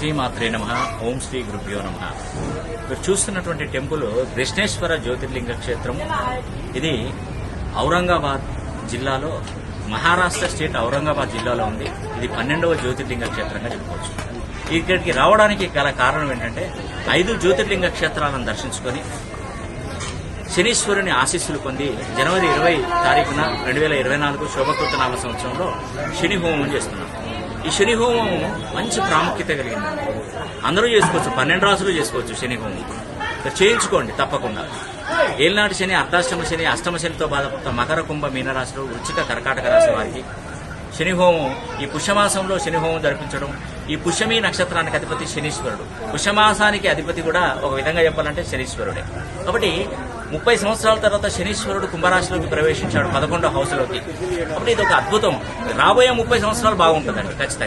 శ్రీమాత్రే నమ ఓం శ్రీ గురుభ్యో నమ. మీరు చూస్తున్నటువంటి టెంపుల్ కృష్ణేశ్వర జ్యోతిర్లింగ క్షేత్రం. ఇది ఔరంగాబాద్ జిల్లాలో మహారాష్ట్ర స్టేట్ ఔరంగాబాద్ జిల్లాలో ఉంది. ఇది పన్నెండవ జ్యోతిర్లింగ క్షేత్రంగా చెప్పుకోవచ్చు. ఇక్కడికి రావడానికి గల కారణం ఏంటంటే ఐదు జ్యోతిర్లింగ క్షేత్రాలను దర్శించుకొని శనీశ్వరుని ఆశీస్సులు పొంది జనవరి ఇరవై తారీఖున రెండు వేల ఇరవై నాలుగు శోభకృత నామ సంవత్సరంలో శని హోమం చేస్తున్నాం. ఈ శని హోమం మంచి ప్రాముఖ్యత కలిగింది. అందరూ చేసుకోవచ్చు పన్నెండు రాసులు చేసుకోవచ్చు శని హోమం. చేయించుకోండి తప్పకుండా. ఏలినాటి శని అర్ధాష్టమ శని అష్టమ శనితో బాధపడుతున్న మకర కుంభ మీనరాశులు వృచ్చిక కర్కాటక రాశి వారికి శని హోమం ఈ పుష్యమాసంలో శని హోమం జరిపించడం ఈ పుష్యమి నక్షత్రానికి అధిపతి శనీశ్వరుడు. పుష్యమాసానికి అధిపతి కూడా ఒక విధంగా చెప్పాలంటే శనీశ్వరుడే. కాబట్టి ముప్పై సంవత్సరాల తర్వాత శనీశ్వరుడు కుంభరాశిలోకి ప్రవేశించాడు పదకొండో హౌస్లోకి. అప్పుడు ఇది ఒక అద్భుతం. రాబోయే ముప్పై సంవత్సరాలు బాగుంటుందండి ఖచ్చితంగా.